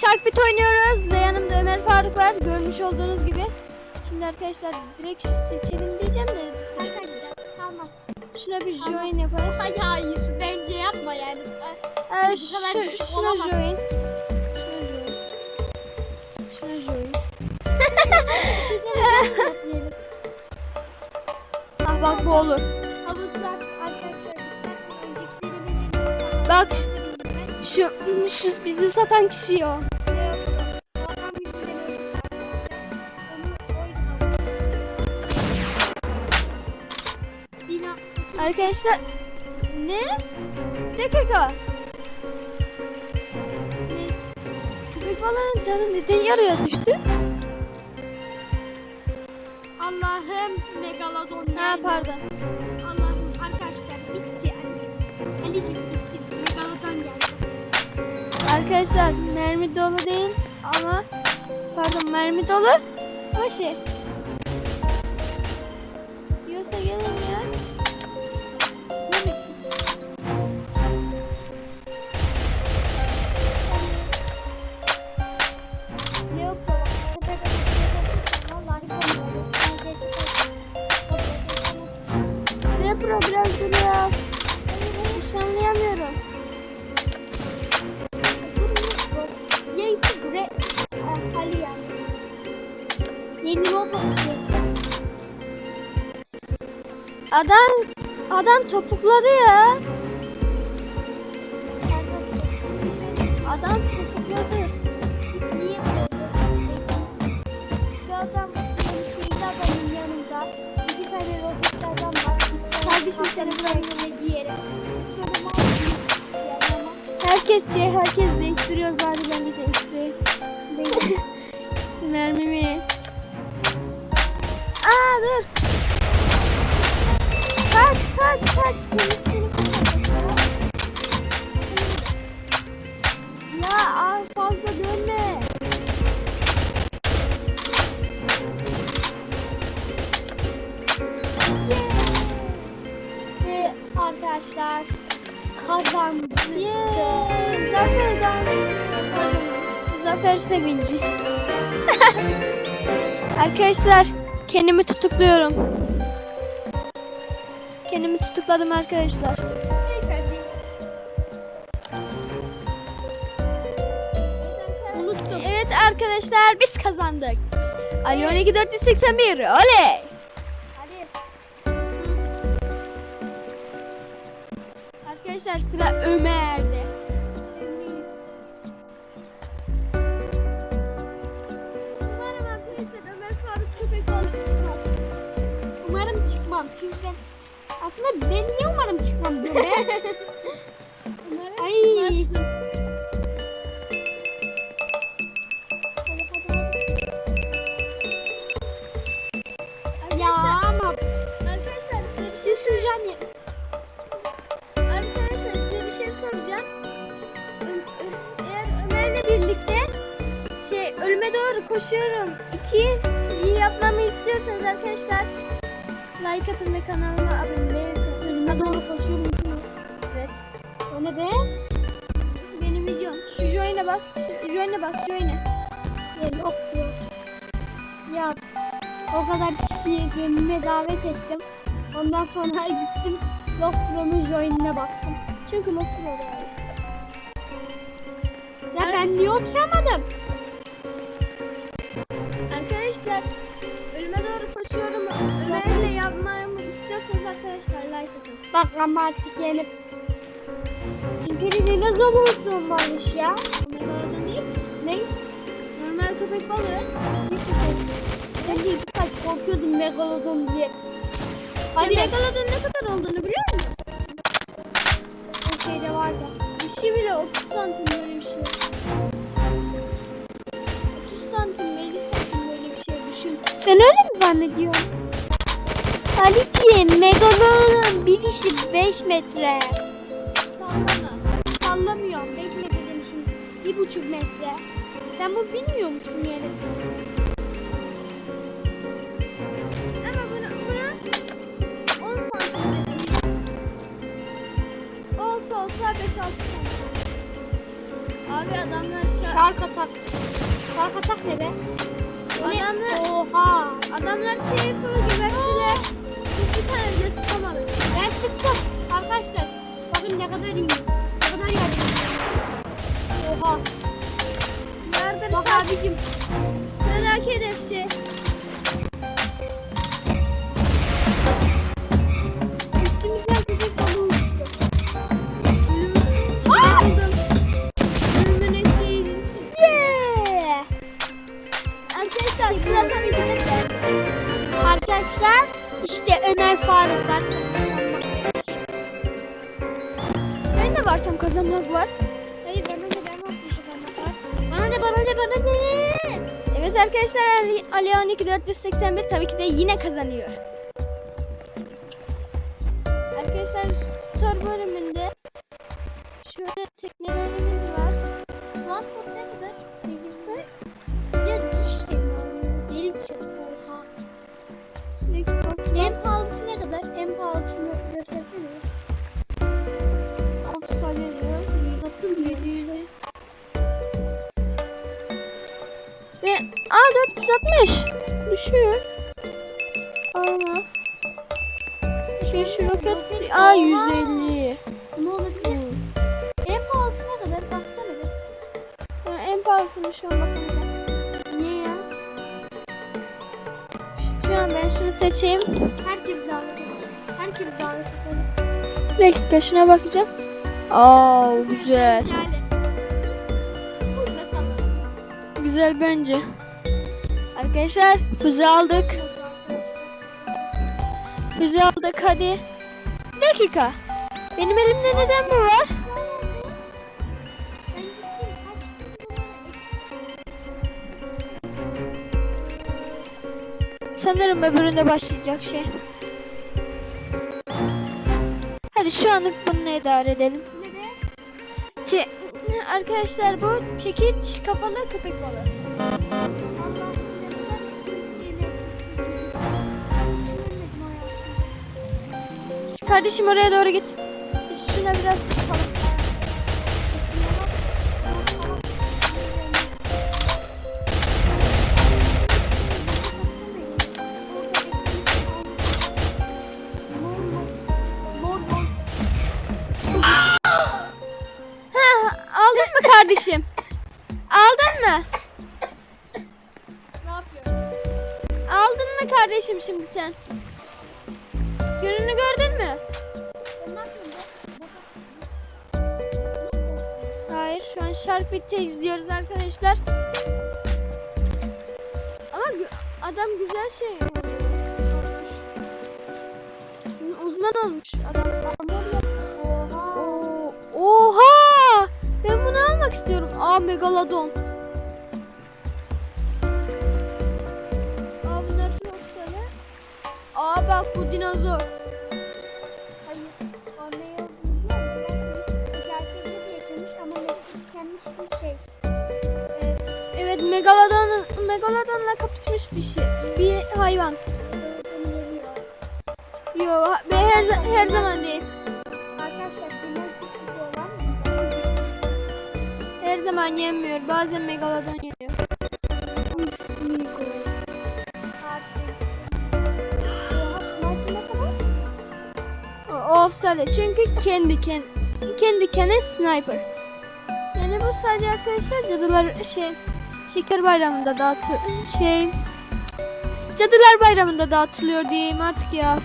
Sharkbit oynuyoruz ve yanımda Ömer Faruk var. Görmüş olduğunuz gibi. Şimdi arkadaşlar direkt seçelim diyeceğim de. Arkadaşlar kalmaz. Şuna bir join yapalım. Hayır hayır bence yapma yani. Ee, şu, şuna olamaz. join. Şuna join. Şuna join. ah bak bu olur. Bak şu şu bizi satan kişi o. Arkadaşlar ne? Dakika. Köpek balığının canı neden yarıya düştü? Allah'ım megalodon Ha pardon. Allah'ım arkadaşlar bitti yani. Alicik bitti. Megalodon geldi. Arkadaşlar mermi dolu değil ama pardon mermi dolu ama şey. Yeni robot. Adam adam topukladı ya. Adam topukladı. Niye Şu adam şeyde adamın yanında iki tane robot adam var. Kardeşim seni bırakıyor diğeri. Herkes şey herkes değiştiriyor bari ben de değiştireyim. Mermimi. Aa dur. Kaç kaç kaç. Seni- seni kaçıracak ya. Aa, fazla dönme. Ve arkadaşlar kazandık. Yeah. Zafer Zafer sevinci. Arkadaşlar kendimi tutukluyorum. Kendimi tutukladım arkadaşlar. Unuttum. Evet arkadaşlar biz kazandık. Ionic 481 oley. Arkadaşlar sıra Ömer'de. Çıkmam çünkü ben aslında ben niye umarım çıkmam diyorum ben? Ay. çıkmazsın. Ya Arkadaşlar, ama arkadaşlar size bir şey soracağım. Arkadaşlar size bir şey soracağım. Ö- ö- Eğer Ömer'le birlikte şey ölüme doğru koşuyorum. İki iyi yapmamı istiyorsanız arkadaşlar like atın ve kanalıma abone değilseniz önüme doğru koşuyorum. Evet. O ne be? Benim videom. Şu join'e bas. Join'e bas. Join'e. Ya yok yok. Ya o kadar kişiyi gemime davet ettim. Ondan sonra gittim Loftro'nun join'ine bastım. Çünkü mutlu oluyor. Ya ben niye oturamadım? Arkadaşlar ölüme doğru koşuyorum. Ömer'le yapmamı istiyorsanız arkadaşlar like atın. Bak ama artık yenip Sizlerin ne zaman varmış ya? Megalodon değil. Ne? Normal köpek balığı. Ben de ilk kaç korkuyordum megalodon diye. Hani Megalodon ne kadar olduğunu biliyor musun? O şeyde vardı. Dişi bile 30 santim böyle bir şey. 30 santim 50 santim böyle bir şey düşün. Sen öyle mi zannediyorsun? Haliciğim megalodon bir dişi 5 metre. Sallama. Sallamıyorum 5 metre demişim. Bir buçuk metre. Sen bu bilmiyor musun yani? Ama buna, buna 10 santim dedim. Olsa olsa 5-6 santim. Abi adamlar şa- Şark atak. Şark atak ne be? Ne? Adamlar- Oha. adamlar şey gebertiler. Biz bir tane bile sıkamadık. Ben sıktım. Arkadaşlar bakın ne kadar iyiyim. Ne kadar yardım. Oha. Nerede Bak abicim. sıradaki hedef Arkadaşlar işte Ömer Faruk var. Ben de varsam kazanmak var. Hayır bana da ben atmışım var. Bana da bana da bana da. Evet arkadaşlar Ali, Ali 12 481 tabii ki de yine kazanıyor. Arkadaşlar spor bölümünde şöyle teknelerimiz var. Lan bu ne A 460 düşüyor. Aa. Şu şu roket A 150. Ne olabilir? En pahalısı ne kadar? Baksana bir. Ha, en pahalısını şu an bakacağım. Niye ya? Şu an ben şunu seçeyim. Herkes davet. Herkes davet. Bir dakika şuna bakacağım. Aa güzel. Güzel bence. Arkadaşlar füze aldık. Füze aldık hadi. Bir dakika. Benim elimde neden bu var? Sanırım öbüründe başlayacak şey. Hadi şu anlık bununla idare edelim. Çe Arkadaşlar bu çekiç kafalı köpek balığı. Kardeşim oraya doğru git. Biz şuna biraz tutalım. Ha, aldın mı kardeşim? Aldın mı? Ne yapıyor? Aldın mı kardeşim şimdi sen? Gününü gördün şu an Shark Week'te izliyoruz arkadaşlar. Ama adam güzel şey yapmış. Uzman olmuş adam. Oha. Oha! Ben bunu almak istiyorum. Aa Megalodon. Aa bunlar şöyle. Aa bak bu dinozor. Megalodon Megalodon'la kapışmış bir şey. Bir hayvan. Yo be her her zaman değil. Arkadaşlar Her zaman yenmiyor. Bazen Megalodon yeniyor. O offside çünkü kendi ken kendi kendine sniper. Yani bu sadece arkadaşlar cadılar şey şeker bayramında dağıtıyor şey cadılar bayramında dağıtılıyor diyeyim artık ya.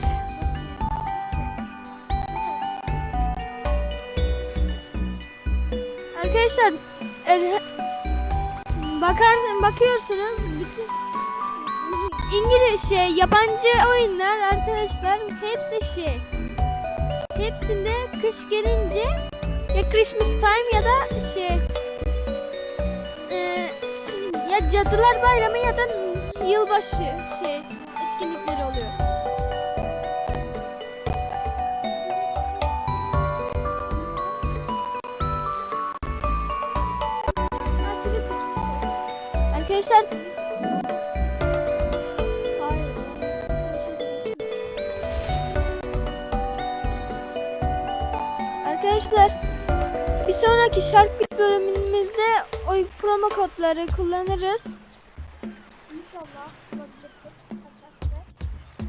Arkadaşlar er, bakarsın bakıyorsunuz bütün İngiliz şey yabancı oyunlar arkadaşlar hepsi şey hepsinde kış gelince ya Christmas time ya da şey ya Cadılar Bayramı ya da yılbaşı şey etkinlikleri oluyor. Arkadaşlar. Arkadaşlar Bir sonraki Sharkbit bölümümüzde o promo kodları kullanırız. İnşallah.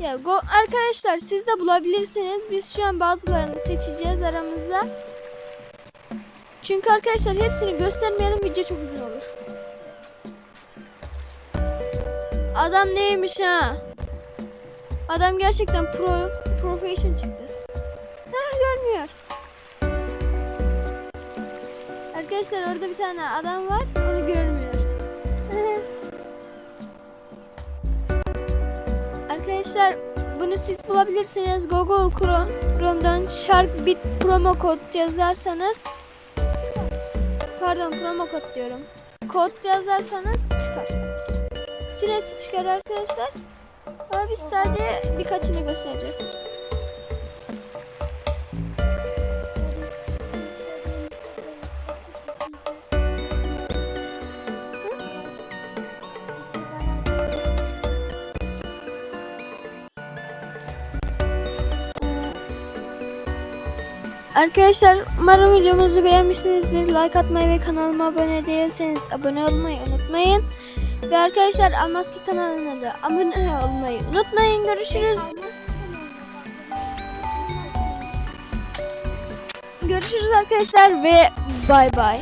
Ya go arkadaşlar siz de bulabilirsiniz. Biz şu an bazılarını seçeceğiz aramızda. Çünkü arkadaşlar hepsini göstermeyelim video çok uzun olur. Adam neymiş ha? Adam gerçekten pro profession çıktı. Arkadaşlar orada bir tane adam var. Onu görmüyor. Arkadaşlar bunu siz bulabilirsiniz. Google Chrome- Chrome'dan Sharkbit promo kod yazarsanız pardon promo kod diyorum. Kod yazarsanız çıkar. Hepsi çıkar arkadaşlar. Ama biz sadece birkaçını göstereceğiz. Arkadaşlar umarım videomuzu beğenmişsinizdir. Like atmayı ve kanalıma abone değilseniz abone olmayı unutmayın. Ve arkadaşlar Almaski kanalına da abone olmayı unutmayın. Görüşürüz. Görüşürüz arkadaşlar ve bay bay.